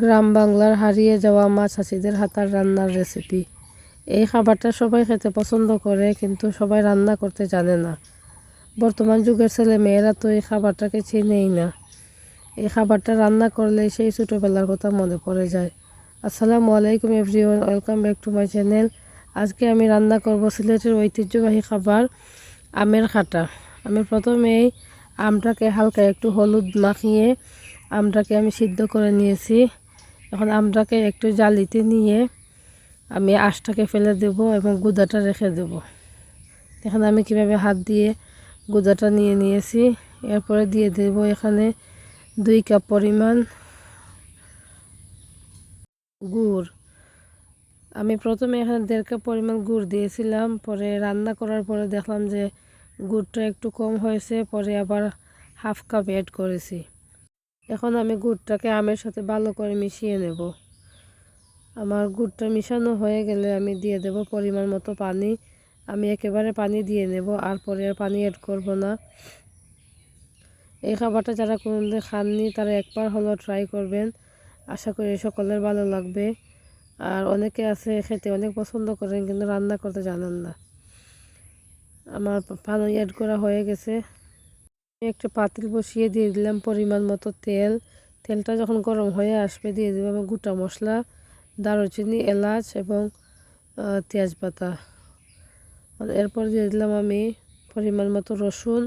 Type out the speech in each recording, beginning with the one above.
গ্রাম বাংলার হারিয়ে যাওয়া মা চাচিদের হাতার রান্নার রেসিপি এই খাবারটা সবাই খেতে পছন্দ করে, কিন্তু সবাই রান্না করতে জানে না। বর্তমান যুগের ছেলে মেয়েরা তো এই খাবারটাকে চিনেই না। এই খাবারটা রান্না করলে সেই ছোটোবেলার কথা মনে পড়ে যায়। আসসালামু আলাইকুম everyone welcome back to my channel আজকে আমি রান্না করব সিলেটের ঐতিহ্যবাহী খাবার, আমের খাটা। আমি প্রথমেই আমটাকে হালকা একটু হলুদ মাখিয়ে আমটাকে আমি সিদ্ধ করে নিয়েছি। এখন আমটাকে একটু জালিতে নিয়ে আমি আঁশটাকে ফেলে দেব এবং গুদাটা রেখে দেব। এখানে আমি কীভাবে হাত দিয়ে গুদাটা নিয়ে নিয়েছি, এরপরে দিয়ে দেব এখানে দুই কাপ পরিমাণ গুড়। আমি প্রথমে এখানে দেড় কাপ পরিমাণ গুড় দিয়েছিলাম, পরে রান্না করার পরে দেখলাম যে গুড়টা একটু কম হয়েছে, পরে আবার হাফ কাপ অ্যাড করেছি। এখন আমি গুড়টাকে আমের সাথে ভালো করে মিশিয়ে নেব। আমার গুড়টা মিশানো হয়ে গেলে আমি দিয়ে দেব পরিমাণ মতো পানি। আমি একেবারে পানি দিয়ে নেব, আর পরে আর পানি অ্যাড করব না। এই খাবারটা যারা কোনোদিন খাননি, তারা একবার হলেও ট্রাই করবেন। আশা করি সকলের ভালো লাগবে। আর অনেকে আছে, খেতে অনেক পছন্দ করেন, কিন্তু রান্না করতে জানেন না। আমার পানি অ্যাড করা হয়ে গেছে। একটা পাতিল বসিয়ে দিয়ে দিলাম পরিমাণ মতো তেল। তেলটা যখন গরম হয়ে আসবে দিয়ে দেবো আমি গোটা মশলা, দারুচিনি, এলাচ এবং তেজপাতা। এরপর দিয়ে দিলাম আমি পরিমাণ মতো রসুন।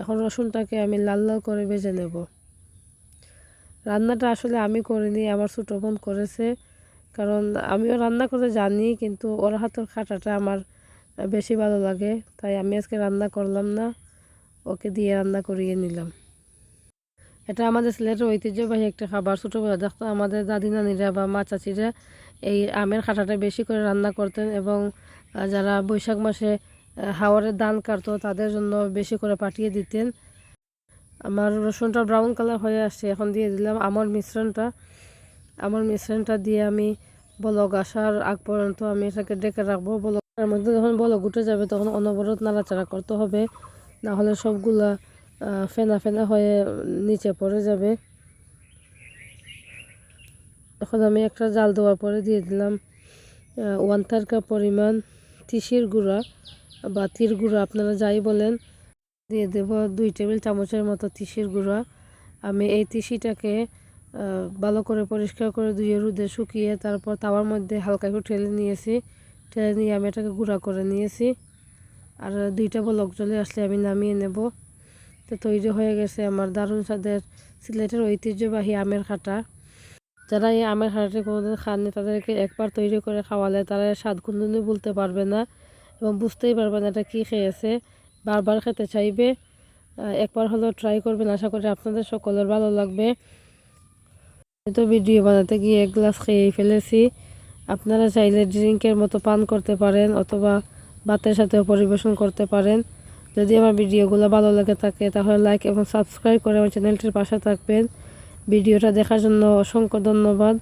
এখন রসুনটাকে আমি লাল লাল করে ভেজে নেব। রান্নাটা আসলে আমি করিনি, আমার ছোটো বোন করেছে। কারণ আমিও রান্না করতে জানি, কিন্তু ওর হাতের খাটাটা আমার বেশি ভালো লাগে, তাই আমি আজকে রান্না করলাম না। ওকে দিয়ে রান্না করিয়ে নিলাম। এটা আমাদের সিলেটের ঐতিহ্যবাহী একটা খাবার। ছোটোবেলা দেখতো আমাদের দাদি নানিরা বা মা চাচিরা এই আমের খাটাটা বেশি করে রান্না করতেন এবং যারা বৈশাখ মাসে হাওয়ারের দান কাটতো তাদের জন্য বেশি করে পাঠিয়ে দিতেন। আমার রসুনটা ব্রাউন কালার হয়ে আসছে, এখন দিয়ে দিলাম আমার মিশ্রণটা। আমার মিশ্রণটা দিয়ে আমি বলক আসার আগ পর্যন্ত আমি এটাকে ডেকে রাখব। বলকের মধ্যে যখন বলক উঠে যাবে তখন অনবরত নাড়াচাড়া করতে হবে। না হলে সবগুলা ফেনা ফেনা হয়ে নিচে পড়ে যাবে। এখন আমি একটা জাল দেওয়ার পরে দিয়ে দিলাম ওয়ান থার্ড কাপ পরিমাণ তিসির গুঁড়া বা তির গুঁড়া, আপনারা যাই বলেন। দিয়ে দেব দুই টেবিল চামচের মতো তিসির গুঁড়া। আমি এই তিসিটাকে ভালো করে পরিষ্কার করে ধুয়ে রুদে শুকিয়ে তারপর তাওয়ার মধ্যে হালকা একটু ঠেলে নিয়েছি। ঠেলে নিয়ে আমি এটাকে গুঁড়া করে নিয়েছি। আর দুইটা বলক চলে আসলে আমি নামিয়ে নেব। তো তৈরি হয়ে গেছে আমার দারুণ স্বাদের সিলেটের ঐতিহ্যবাহী আমের খাটা। যারা এই আমের খাটাটি কোনোদিন খাননি, তাদেরকে একবার তৈরি করে খাওয়ালে তারা স্বাদ কোনোদিনই বলতে পারবে না এবং বুঝতেই পারবে না এটা কী খেয়েছে। বারবার খেতে চাইবে। একবার হলেও ট্রাই করবেন, আশা করি আপনাদের সকলের ভালো লাগবে। তো ভিডিও বানাতে গিয়ে এক গ্লাস খেয়ে ফেলেছি। আপনারা চাইলে ড্রিঙ্কের মতো পান করতে পারেন অথবা ভাতের সাথেও পরিবেশন করতে পারেন। যদি আমার ভিডিওগুলো ভালো লাগে থাকে, তাহলে লাইক এবং সাবস্ক্রাইব করে আমার চ্যানেলটির পাশে থাকবেন। ভিডিওটা দেখার জন্য অসংখ্য ধন্যবাদ।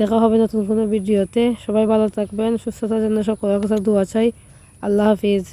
দেখা হবে নতুন কোনো ভিডিওতে। সবাই ভালো থাকবেন সুস্থতার জন্য সকলের কথা দোয়া চাই। আল্লাহ হাফিজ।